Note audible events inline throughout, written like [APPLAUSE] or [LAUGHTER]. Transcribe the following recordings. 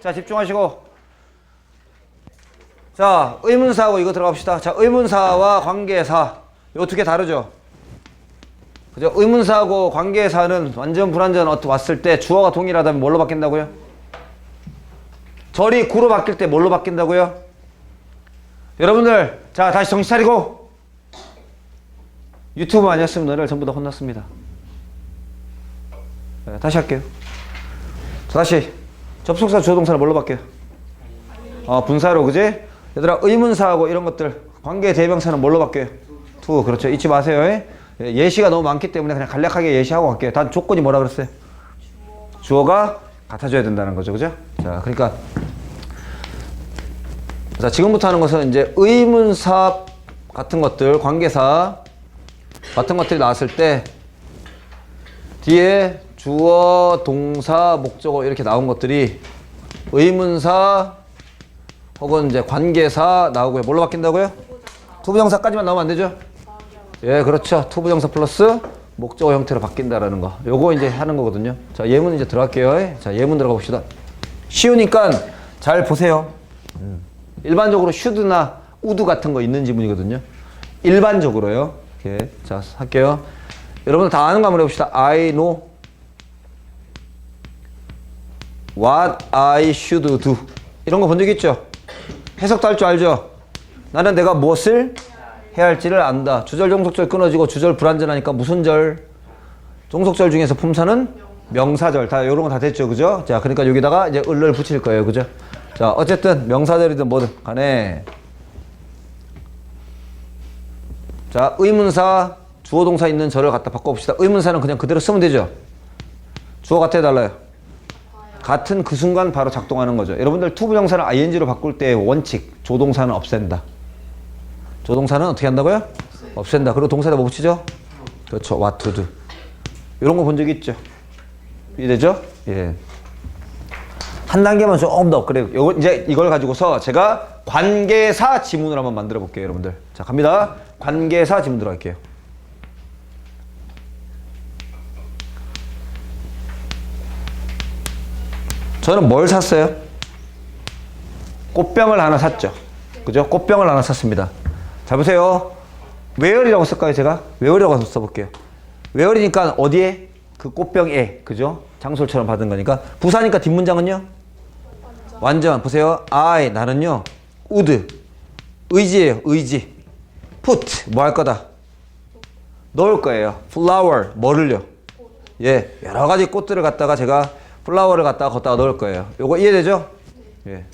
자, 집중하시고. 자, 의문사하고 이거 들어갑시다. 자, 의문사와 관계사. 이거 두개 다르죠? 그죠? 의문사하고 관계사는 완전 불완전 왔을 때 주어가 동일하다면 뭘로 바뀐다고요? 절이 구로 바뀔 때 뭘로 바뀐다고요? 여러분들, 자, 다시 정신 차리고. 유튜브 아니었으면 너를 전부 다 혼났습니다. 네, 다시 할게요. 자, 다시. 접속사 주어 동사를 뭘로 바뀌어요? 어, 분사로, 그지? 얘들아, 의문사하고 이런 것들, 관계 대명사는 뭘로 바뀌어요? 투, 그렇죠. 잊지 마세요. 예? 예, 예시가 너무 많기 때문에 그냥 간략하게 예시하고 갈게요. 단 조건이 뭐라 그랬어요? 주어가 같아져야 된다는 거죠. 그죠? 자, 그러니까. 자, 지금부터 하는 것은 이제 의문사 같은 것들, 관계사 같은 것들이 나왔을 때 뒤에 주어, 동사, 목적어 이렇게 나온 것들이 의문사 혹은 이제 관계사 나오고요. 뭘로 바뀐다고요? 투부정사까지만 나오면 안 되죠? 예, 그렇죠. 투부정사 플러스 목적어 형태로 바뀐다라는 거. 요거 이제 하는 거거든요. 자, 예문 이제 들어갈게요. 예. 자, 예문 들어가 봅시다. 쉬우니까 잘 보세요. 음. 일반적으로 should나 would 같은 거 있는 지문이거든요. 일반적으로요. 이렇게. 자, 할게요. 여러분 다 아는 거 한번 해봅시다. I know what I should do. 이런 거 본 적 있죠? 해석도 할 줄 알죠? 나는 내가 무엇을 해야 할지를 안다. 주절 종속절 끊어지고 주절 불완전하니까 무슨 절? 종속절 중에서 품사는 명사절. 다 이런 거 다 됐죠. 그죠? 자, 그러니까 여기다가 이제 을을 붙일 거예요. 그죠? 자, 어쨌든 명사절이든 뭐든 간에 자, 의문사 주어 동사 있는 절을 갖다 바꿔 봅시다. 의문사는 그냥 그대로 쓰면 되죠. 주어 같아 달라요. 같은 그 순간 바로 작동하는 거죠. 여러분들 투부정사를 ing로 바꿀 때 원칙 조동사는 없앤다. 조동사는 어떻게 한다고요? 없앤다. 그리고 동사에다 뭐 붙이죠? 그렇죠. what to do. 이런 거 본 적 있죠? 이해되죠? 예. 한 단계만 조금 더 업그레이드. 요거 이제 이걸 가지고서 제가 관계사 지문을 한번 만들어 볼게요, 여러분들. 자, 갑니다. 관계사 지문 들어갈게요. 저는 뭘 샀어요? 꽃병을 하나 샀죠. 그죠? 꽃병을 하나 샀습니다. 자, 보세요. 웨어리라고 쓸까요, 제가? 웨어리라고 써볼게요. 웨어리니까 어디에? 그 꽃병에. 그죠? 장솔처럼 받은 거니까. 부사니까 뒷문장은요? 완전. 보세요. I, 나는요. would. 의지예요, 의지. put, 뭐 할 거다? 넣을 거예요. flower, 뭐를요? 예, 여러 가지 꽃들을 갖다가 제가 플라워를 갖다가 걷다가 넣을 거예요. 요거 이해되죠? 예.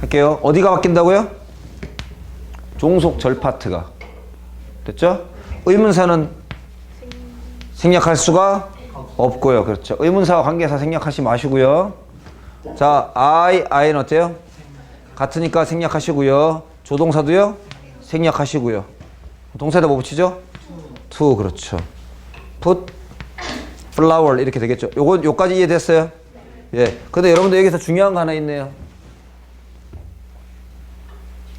할게요. 어디가 바뀐다고요? 종속 절 파트가. 됐죠? 의문사는 생략할 수가 없고요. 그렇죠. 의문사와 관계사 생략하지 마시고요. 자, I, I는 어때요? 같으니까 생략하시고요. 조동사도요? 생략하시고요. 동사에다 뭐 붙이죠? to 그렇죠. put flower 이렇게 되겠죠. 요거 요까지 이해됐어요? 예. 근데 여러분들 여기서 중요한 거 하나 있네요.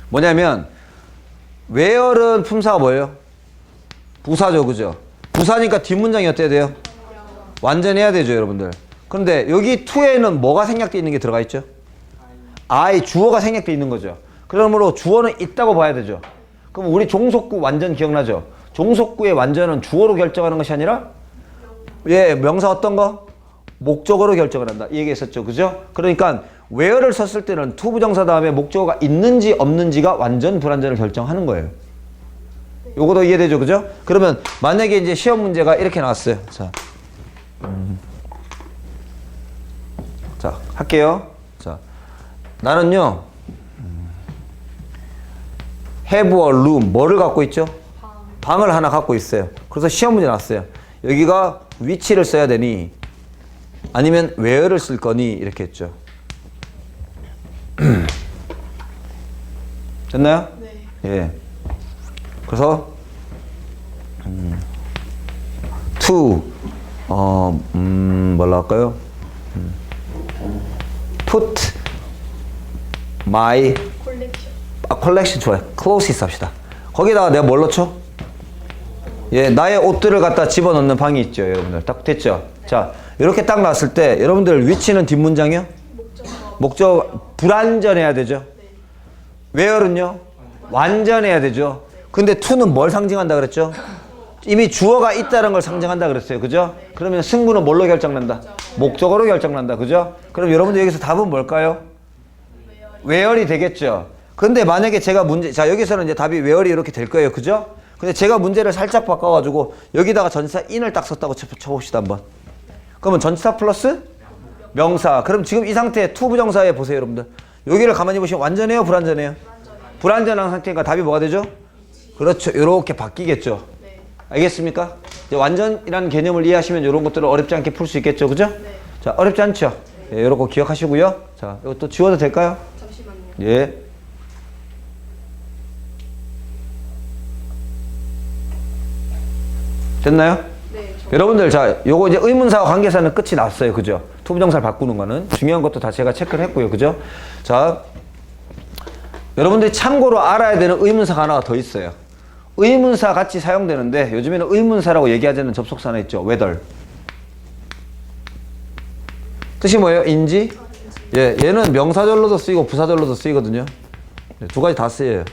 뭐냐면 where은 품사가 뭐예요? 부사죠, 그죠? 부사니까 뒷문장이 어때야 돼요? 완전해야 되죠, 여러분들. 그런데 여기 to에는 뭐가 생략되어 있는 게 들어가 있죠? I 주어가 생략되어 있는 거죠. 그러므로 주어는 있다고 봐야 되죠. 그럼 우리 종속구 완전 기억나죠? 종속구의 완전은 주어로 결정하는 것이 아니라 예, 명사 어떤 거? 목적어로 결정을 한다. 이 얘기했었죠. 그죠? 그러니까 where를 썼을 때는 to 부정사 다음에 목적어가 있는지 없는지가 완전 불완전을 결정하는 거예요. 요거도 이해되죠. 그죠? 그러면 만약에 이제 시험 문제가 이렇게 나왔어요. 자. 음. 자, 할게요. 자. 나는요. Have a room 뭐를 갖고 있죠? 방을 하나 갖고 있어요. 그래서 시험 문제 났어요. 여기가 위치를 써야 되니 아니면 where를 쓸 거니 이렇게 했죠. [CLEARS THROAT] 됐나요? 네. 예. 그래서 음, to 어, 음, 뭘로 할까요? 음, put my. 아, 컬렉션 좋아요. 클로시스 합시다. 거기다가 내가 뭘 넣죠? 예, 나의 옷들을 갖다 집어넣는 방이 있죠, 여러분들. 딱 됐죠? 자, 이렇게 딱 놨을 때 여러분들 위치는 뒷문장이요? 목적 불완전해야 되죠. where는요? 완전해야 되죠. 근데 to는 뭘 상징한다 그랬죠? 이미 주어가 있다는 걸 상징한다 그랬어요. 그죠? 그러면 승부는 뭘로 결정난다? 목적어로 결정난다. 그죠? 그럼 여러분들 여기서 답은 뭘까요? where이 되겠죠. 근데 만약에 제가 문제, 자, 여기서는 이제 답이 where이 이렇게 될 거예요. 그죠? 근데 제가 문제를 살짝 바꿔가지고 여기다가 전치사 in을 딱 썼다고 쳐, 쳐봅시다. 한번. 그러면 전치사 플러스 명사. 그럼 지금 이 상태에 투 부정사에 보세요, 여러분들. 여기를 가만히 보시면 완전해요, 불완전해요? 불완전한 상태니까 답이 뭐가 되죠? 그렇죠. 이렇게 바뀌겠죠. 알겠습니까? 이제 완전이라는 개념을 이해하시면 이런 것들을 어렵지 않게 풀 수 있겠죠, 그죠? 자, 어렵지 않죠? 예, 이런 거 기억하시고요. 자, 이것도 지워도 될까요? 잠시만요. 예. 됐나요? 네, 저 여러분들 자 요거 이제 의문사와 관계사는 끝이 났어요. 그죠? 투부정사를 바꾸는 거는. 중요한 것도 다 제가 체크를 했고요. 그죠? 자 여러분들이 참고로 알아야 되는 의문사가 하나가 더 있어요. 의문사 같이 사용되는데 요즘에는 의문사라고 얘기하지 않는 접속사 하나 있죠. whether. 뜻이 뭐예요? 인지. 예 얘는 명사절로도 쓰이고 부사절로도 쓰이거든요. 네, 두 가지 다 쓰여요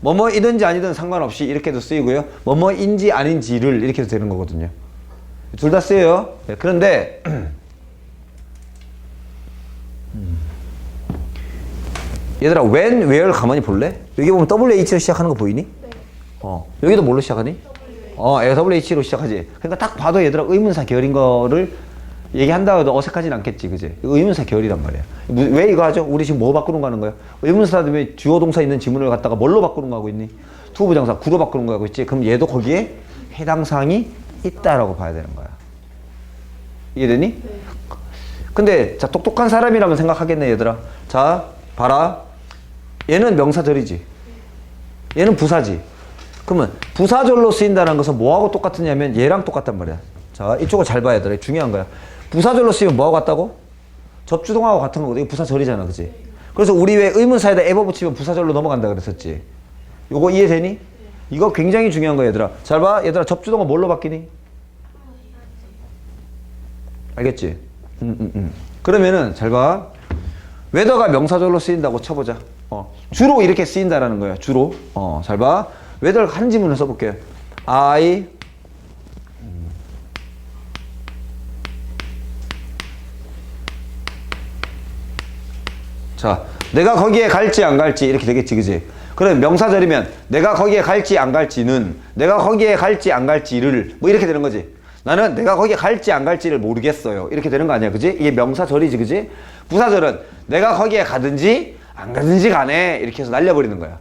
뭐뭐이든지 아니든 상관없이 이렇게도 쓰이고요. 뭐뭐인지 아닌지를 이렇게 해도 되는 거거든요. 둘 다 쓰여요. 네, 그런데 음. [CLEARS THROAT] 얘들아 when, where 가만히 볼래? 여기 보면 WH로 시작하는 거 보이니? 어 여기도 뭘로 시작하니? 어 WH로 시작하지. 그러니까 딱 봐도 얘들아 의문사 계열인 거를 얘기한다고 해도 어색하진 않겠지, 그지? 의문사 계열이란 말이야. 무- 왜 이거 하죠? 우리 지금 뭐 바꾸는 거 하는 거야? 의문사도 왜 주어 동사 있는 지문을 갖다가 뭘로 바꾸는 거 하고 있니? 투부정사 구로 바꾸는 거 하고 있지? 그럼 얘도 거기에 해당 사항이 있다라고 봐야 되는 거야. 이해되니? 근데 자 똑똑한 사람이라면 생각하겠네 얘들아. 자 봐라. 얘는 명사절이지. 얘는 부사지. 그러면 부사절로 쓰인다는 것은 뭐하고 똑같으냐면 얘랑 똑같단 말이야. 자 이쪽을 잘 봐야 돼. 중요한 거야. 부사절로 쓰이면 뭐하고 같다고? 접주동하고 같은 거거든. 이거 부사절이잖아, 그지? 그래서 우리 왜 의문사에다 에버 붙이면 부사절로 넘어간다 그랬었지. 요거 이해되니? 이거 굉장히 중요한 거야, 얘들아. 잘 봐, 얘들아. 접주동은 뭘로 바뀌니? 알겠지? 음, 음, 음. 그러면은 잘 봐. 웨더가 명사절로 쓰인다고 쳐보자. 어, 주로 이렇게 쓰인다라는 거야. 주로. 어, 잘 봐. 웨더를 한 지문을 써볼게요. I 자, 내가 거기에 갈지 안 갈지 이렇게 되겠지, 그지? 그럼 명사절이면 내가 거기에 갈지 안 갈지는 내가 거기에 갈지 안 갈지를 뭐 이렇게 되는 거지. 나는 내가 거기에 갈지 안 갈지를 모르겠어요. 이렇게 되는 거 아니야, 그지? 이게 명사절이지, 그지? 부사절은 내가 거기에 가든지 안 가든지 간에 이렇게 해서 날려버리는 거야.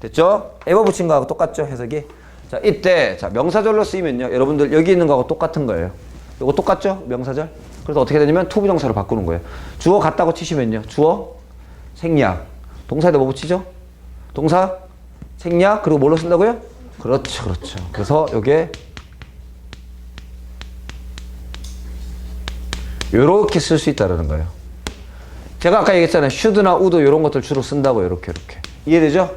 됐죠? 에버 붙인 거하고 똑같죠, 해석이? 자, 이때 자 명사절로 쓰이면요, 여러분들 여기 있는 거하고 똑같은 거예요. 이거 똑같죠, 명사절? 그래서 어떻게 되냐면 투부정사로 바꾸는 거예요. 주어 같다고 치시면요, 주어 생략. 동사에다 뭐 붙이죠? 동사 생략 그리고 뭘로 쓴다고요? 그렇죠, 그렇죠. 그래서 요게 요렇게 쓸 수 있다라는 거예요. 제가 아까 얘기했잖아요. should나 would 이런 것들 주로 쓴다고 이렇게 이렇게 이해되죠?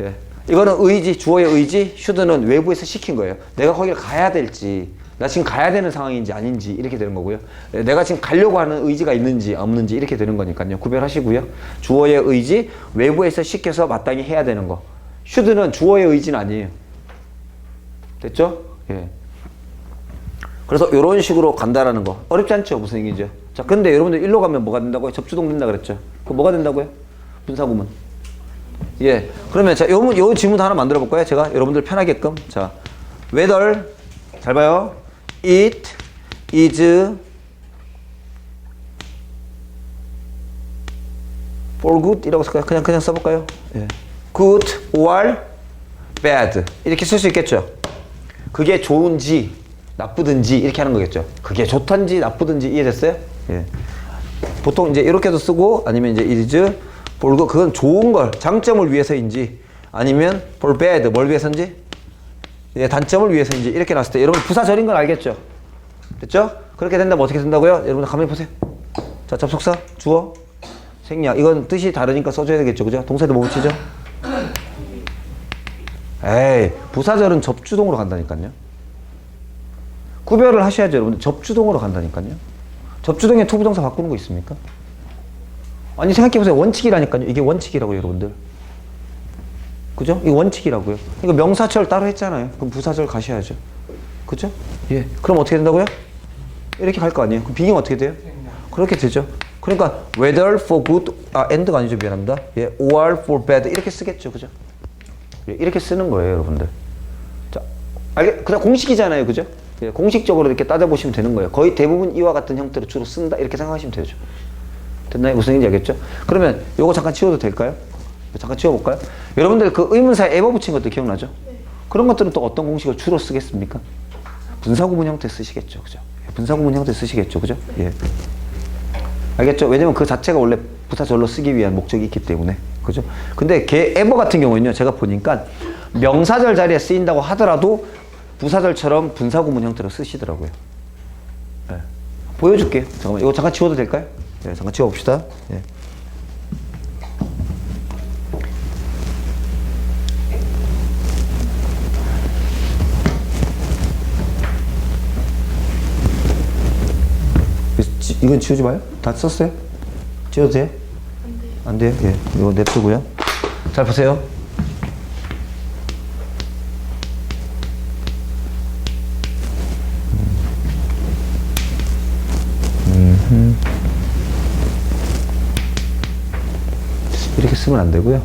예. 이거는 의지, 주어의 의지, should는 외부에서 시킨 거예요. 내가 거기를 가야 될지, 나 지금 가야 되는 상황인지 아닌지 이렇게 되는 거고요. 예, 내가 지금 가려고 하는 의지가 있는지 없는지 이렇게 되는 거니까요. 구별하시고요. 주어의 의지, 외부에서 시켜서 마땅히 해야 되는 거. should는 주어의 의지는 아니에요. 됐죠? 예. 그래서 이런 식으로 간다라는 거 어렵지 않죠 무슨 얘기죠 자 근데 여러분들 일로 가면 뭐가 된다고요 접주동 된다 그랬죠 그 뭐가 된다고요 분사구문 예 그러면 자 요, 요 지문 하나 만들어 볼까요 제가 여러분들 편하게끔 자 whether 잘 봐요 it is for good 이라고 쓸까요 그냥 그냥 써볼까요 예. good or bad 이렇게 쓸 수 있겠죠 그게 좋은지 나쁘든지 이렇게 하는 거겠죠. 그게 좋던지 나쁘든지 이해됐어요? 예. 보통 이제 이렇게도 쓰고 아니면 이제 is for good 그건 좋은 걸 장점을 위해서인지 아니면 for bad 뭘 위해서인지 예, 단점을 위해서인지 이렇게 나왔을 때 여러분 부사절인 건 알겠죠? 됐죠? 그렇게 된다면 어떻게 된다고요? 여러분 가만히 보세요. 자 접속사 주어 생략 이건 뜻이 다르니까 써줘야 되겠죠, 그죠? 동사도 뭐 붙이죠? 에이, 부사절은 접주동으로 간다니까요. 구별을 하셔야죠, 여러분들. 접주동으로 간다니까요. 접주동에 투부정사 바꾸는 거 있습니까? 아니, 생각해보세요. 원칙이라니까요. 이게 원칙이라고요, 여러분들. 그죠? 이거 원칙이라고요. 이거 명사절 따로 했잖아요. 그럼 부사절 가셔야죠. 그죠? 예. 그럼 어떻게 된다고요? 이렇게 갈 거 아니에요? 그럼 비ging 어떻게 돼요? 그렇게 되죠. 그러니까 whether for good, 아, and가 아니죠. 미안합니다. 예, or for bad 이렇게 쓰겠죠. 그죠? 예, 이렇게 쓰는 거예요, 여러분들. 자, 알게, 그냥 공식이잖아요. 그죠? 예, 공식적으로 이렇게 따져 보시면 되는 거예요. 거의 대부분 이와 같은 형태로 주로 쓴다. 이렇게 생각하시면 되죠. 됐나요? 무슨 얘기인지 알겠죠? 그러면 요거 잠깐 치워도 될까요? 잠깐 치워볼까요? 여러분들 그 의문사에 에버 붙인 것도 기억나죠? 그런 것들은 또 어떤 공식을 주로 쓰겠습니까? 분사구문 형태 쓰시겠죠. 그죠? 예, 분사구문 형태 쓰시겠죠. 그죠? 예. 알겠죠? 왜냐면 그 자체가 원래 부사절로 쓰기 위한 목적이 있기 때문에. 그죠? 근데 걔 에버 같은 경우는요, 제가 보니까 명사절 자리에 쓰인다고 하더라도 부사절처럼 분사구문 형태로 쓰시더라고요. 예. 보여줄게요. 잠깐만, 이거 잠깐 치워도 될까요? 예, 잠깐 치워봅시다. 예. 이건 지우지 마요? 다 썼어요? 지워도 돼요? 안 돼요. 안 돼요? 예. 이거 냅두고요. 잘 보세요. 음흠. 이렇게 쓰면 안 되고요.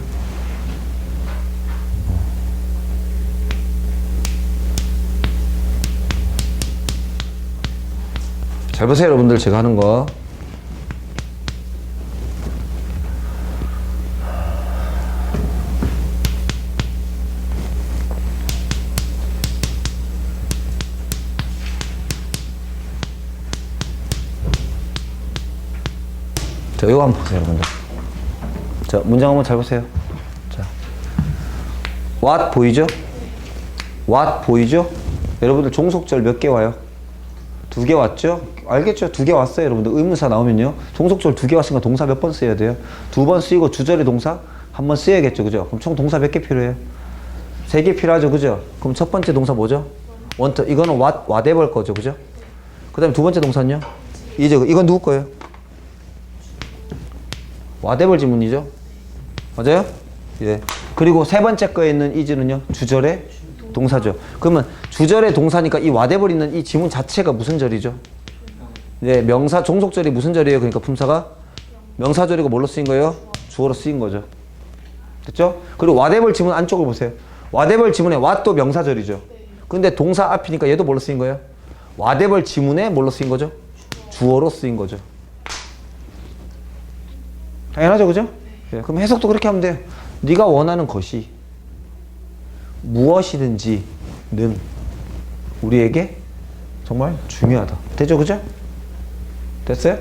잘 보세요, 여러분들. 제가 하는 거. 자, 이거 한번 보세요, 여러분들. 자, 문장 한번 잘 보세요. 자, what 보이죠? what 보이죠? 여러분들 종속절 몇 개 와요? 두 개 왔죠? 알겠죠? 두 개 왔어요, 여러분들. 의문사 나오면요. 종속절 두 개 왔으니까 동사 몇 번 써야 돼요? 두 번 쓰이고 주절의 동사 한 번 쓰여야겠죠, 그죠? 그럼 총 동사 몇 개 필요해요? 세 개 필요하죠, 그죠? 그럼 첫 번째 동사 뭐죠? 원터. 이거는 what, whatever 거죠, 그죠? 그 다음에 두 번째 동사는요? 이제 이건 누구 거예요? 와대벌 지문이죠? 맞아요? 예. 그리고 세 번째 거에 있는 이즈는요? 주절의 동사죠. 그러면 주절의 동사니까 이 와대벌 있는 이 지문 자체가 무슨 절이죠? 네, 명사 종속절이 무슨 절이에요? 그러니까 품사가 명사절이고 뭘로 쓰인 거예요? 주어로 쓰인 거죠. 됐죠? 그리고 와대벌 지문 안쪽을 보세요. 와대벌 지문에 와또 명사절이죠. 근데 동사 앞이니까 얘도 뭘로 쓰인 거예요? 와대벌 지문에 뭘로 쓰인 거죠? 주어로 쓰인 거죠. 당연하죠, 그죠? 예, 그럼 해석도 그렇게 하면 돼요. 네가 원하는 것이 무엇이든지는 우리에게 정말 중요하다. 되죠, 그죠? 됐어요?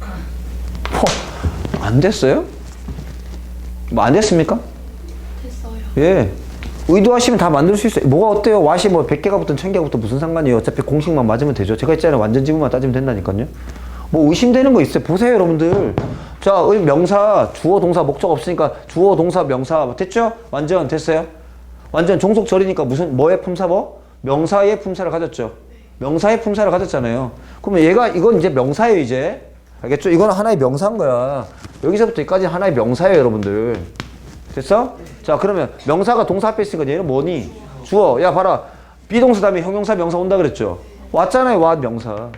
어, 안 됐어요? 뭐 안 됐습니까? 됐어요. 예. 의도하시면 다 만들 수 있어요. 뭐가 어때요? 왓이 뭐 100개가 붙든 1000개가 붙든 무슨 상관이에요? 어차피 공식만 맞으면 되죠. 제가 있잖아요. 완전 지문만 따지면 된다니까요. 뭐 의심되는 거 있어요. 보세요, 여러분들. 자, 의 명사, 주어, 동사, 목적 없으니까 주어, 동사, 명사 됐죠? 완전 됐어요? 완전 종속절이니까 무슨 뭐의 품사 뭐? 명사의 품사를 가졌죠. 명사의 품사를 가졌잖아요. 그러면 얘가 이건 이제 명사예요, 이제. 알겠죠? 이거는 하나의 명사인 거야. 여기서부터 여기까지 하나의 명사예요, 여러분들. 됐어? 자, 그러면 명사가 동사 앞에 있으니까 얘는 뭐니? 주어. 야, 봐라. 비동사 다음에 형용사 명사 온다 그랬죠? 왔잖아요, 왔 명사.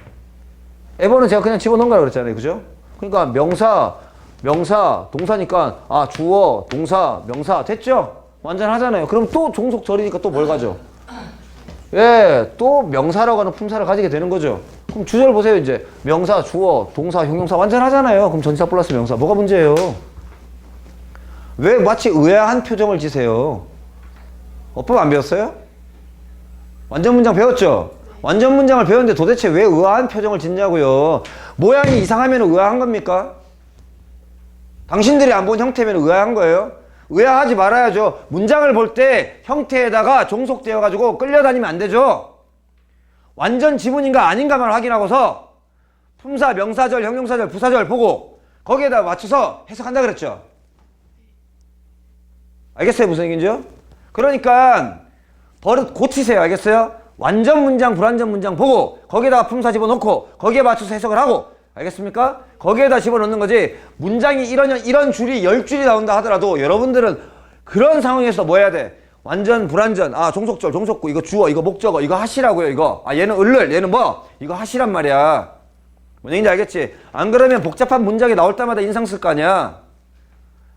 에버는 제가 그냥 집어넣은 거라 그랬잖아요. 그죠? 그러니까 명사, 명사, 동사니까 아, 주어, 동사, 명사 됐죠? 완전 하잖아요. 그럼 또 종속절이니까 또 뭘 가져? 예, 또 명사라고 하는 품사를 가지게 되는 거죠. 그럼 주절 보세요, 이제. 명사, 주어, 동사, 형용사 완전 하잖아요. 그럼 전치사 플러스 명사. 뭐가 문제예요? 왜 마치 의아한 표정을 지세요? 어법 안 배웠어요? 완전 문장 배웠죠? 완전 문장을 배웠는데 도대체 왜 의아한 표정을 짓냐고요? 모양이 이상하면 의아한 겁니까? 당신들이 안 본 형태면 의아한 거예요? 의아하지 말아야죠. 문장을 볼 때 형태에다가 종속되어 가지고 끌려다니면 안 되죠. 완전 지문인가 아닌가만 확인하고서 품사, 명사절, 형용사절, 부사절 보고 거기에다 맞춰서 해석한다 그랬죠. 알겠어요 무슨 얘기인지요? 그러니까 버릇 고치세요. 알겠어요? 완전 문장, 불완전 문장 보고 거기에다가 품사 집어넣고 거기에 맞춰서 해석을 하고 알겠습니까? 거기에다 집어넣는 거지 문장이 이런 이런 줄이 열 줄이 나온다 하더라도 여러분들은 그런 상황에서 뭐 해야 돼? 완전 불완전 아 종속절 종속구 이거 주어 이거 목적어 이거 하시라고요 이거 아 얘는 을를 얘는 뭐 이거 하시란 말이야 뭔 얘기인지 알겠지? 안 그러면 복잡한 문장이 나올 때마다 인상 쓸 거 아니야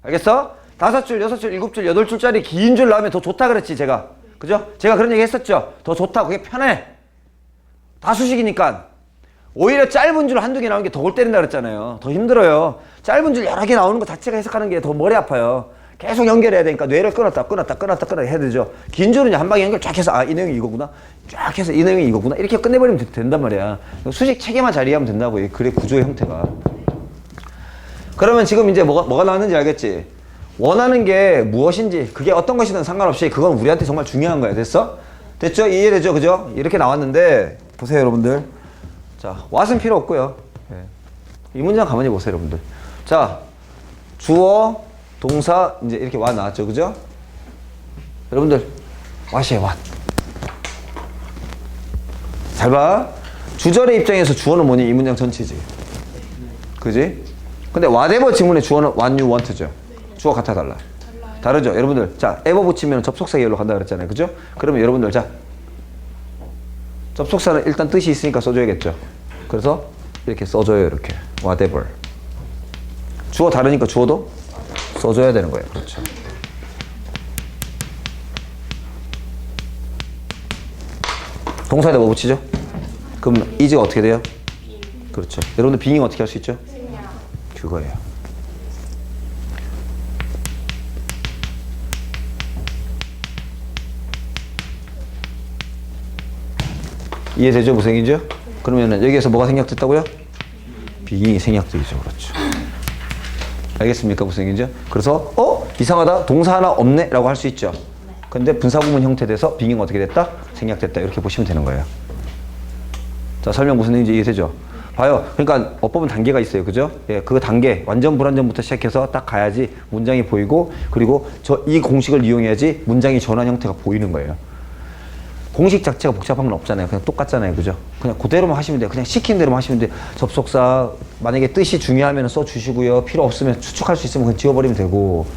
알겠어? 다섯 줄, 여섯 줄, 일곱 줄, 여덟 줄짜리 긴 줄 나오면 더 좋다 그랬지, 제가. 그죠? 제가 그런 얘기 했었죠? 더 좋다. 그게 편해. 다 수식이니까. 오히려 짧은 줄 한두 개 나오는 게 더 골 때린다 그랬잖아요. 더 힘들어요. 짧은 줄 여러 개 나오는 거 자체가 해석하는 게 더 머리 아파요. 계속 연결해야 되니까 뇌를 끊었다, 끊었다, 끊었다, 끊었다 해야 되죠. 긴 줄은 한 방에 연결 쫙 해서, 아, 이 내용이 이거구나. 쫙 해서 이 내용이 이거구나. 이렇게 끝내버리면 되- 된단 말이야. 수식 체계만 잘 이해하면 된다고. 이 글의 구조의 형태가. 그러면 지금 이제 뭐가, 뭐가 나왔는지 알겠지? 원하는 게 무엇인지, 그게 어떤 것이든 상관없이 그건 우리한테 정말 중요한 거야. 됐어? 됐죠? 이해되죠? 그죠? 이렇게 나왔는데, 보세요, 여러분들. 자, 왓은 필요 없고요. 예. 이 문장 가만히 보세요, 여러분들. 자, 주어, 동사, 이제 이렇게 와 나왔죠. 그죠? 여러분들, 왓이에요, 왓. 잘 봐. 주절의 입장에서 주어는 뭐니? 이 문장 전체지. 그지? 근데 whatever 지문의 주어는 what you want죠. 주어 같아 달라. 다르죠? 여러분들, 자, ever 붙이면 접속사 계열로 간다 그랬잖아요. 그죠? 그러면 여러분들, 자, 접속사는 일단 뜻이 있으니까 써줘야겠죠. 그래서 이렇게 써줘요, 이렇게. whatever. 주어 다르니까 주어도 써줘야 되는 거예요. 그렇죠. 동사에다 뭐 붙이죠? 그럼 is가 어떻게 돼요? 그렇죠. 여러분들 빙ing 어떻게 할 수 있죠? 그거예요. 이해되죠? 무슨 얘기죠? 그러면은 여기에서 뭐가 생략됐다고요? 빙이 생략되죠. 그렇죠. 알겠습니까? 얘기죠? 그래서 어? 이상하다. 동사 하나 없네? 라고 할 수 있죠. 근데 분사구문 형태 돼서 빙ing 어떻게 됐다? 생략됐다. 이렇게 보시면 되는 거예요. 자, 설명 무슨 얘기인지 이해되죠? 봐요. 그러니까 어법은 단계가 있어요. 그죠? 예, 그 단계, 완전 불완전부터 시작해서 딱 가야지 문장이 보이고, 그리고 저 이 공식을 이용해야지 문장이 전환 형태가 보이는 거예요. 공식 자체가 복잡한 건 없잖아요. 그냥 똑같잖아요. 그죠? 그냥 그대로만 하시면 돼요. 그냥 시킨 대로만 하시면 돼요. 접속사, 만약에 뜻이 중요하면 써주시고요. 필요 없으면 추측할 수 있으면 그냥 지워버리면 되고.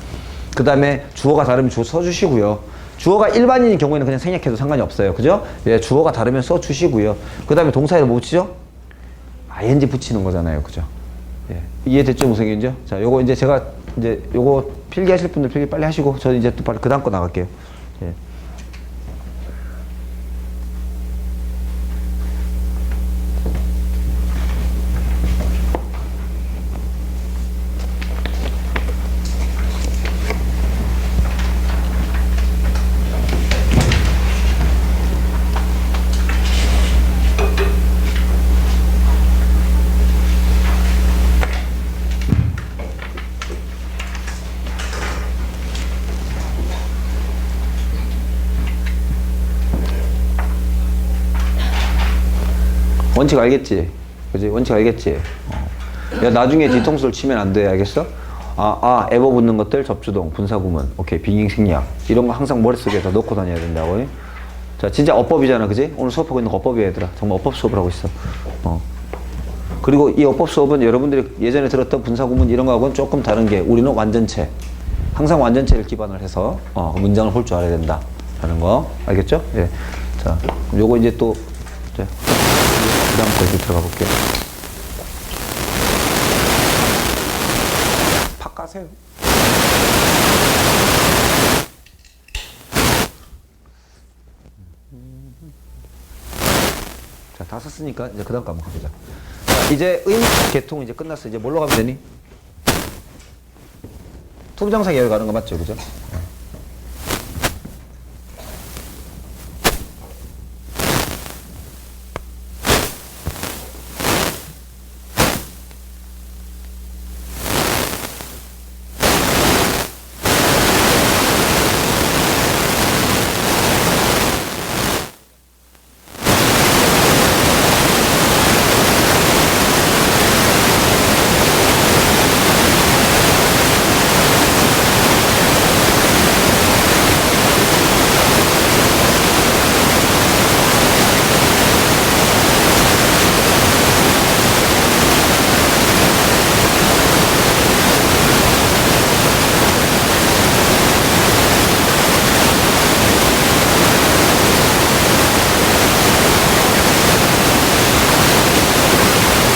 그 다음에 주어가 다르면 주어 써주시고요. 주어가 일반인인 경우에는 그냥 생략해도 상관이 없어요. 그죠? 예, 주어가 다르면 써주시고요. 그 다음에 동사에 뭐 붙이죠? ing 붙이는 거잖아요. 그죠? 예. 이해됐죠? 무슨 얘기인지요? 자, 요거 이제 제가 이제 요거 필기하실 분들 필기 빨리 하시고 저는 이제 또 빨리 그 다음 거 나갈게요. 예. 원칙 알겠지? 그지? 원칙 알겠지? 어. 야, 나중에 뒤통수를 치면 안 돼. 알겠어? 아, 아, 에버 붙는 것들, 접주동, 분사구문, 오케이, 빙ing 생략. 이런 거 항상 머릿속에 다 넣고 다녀야 된다고. 자, 진짜 어법이잖아. 그지? 오늘 수업하고 있는 거 어법이야, 얘들아. 정말 어법 수업을 하고 있어. 어. 그리고 이 어법 수업은 여러분들이 예전에 들었던 분사구문 이런 거하고는 조금 다른 게 우리는 완전체. 항상 완전체를 기반을 해서 어, 문장을 볼 줄 알아야 된다. 라는 거. 알겠죠? 예. 자, 요거 이제 또, 이제 그 다음 거 이제 들어가 볼게요. 팍 가세요. 자, 다 썼으니까 이제 그 다음 거 한번 가보자. 자, 이제 의무 개통 이제 끝났어. 이제 뭘로 가면 되니? 투부정사 계열 가는 거 맞죠? 그죠?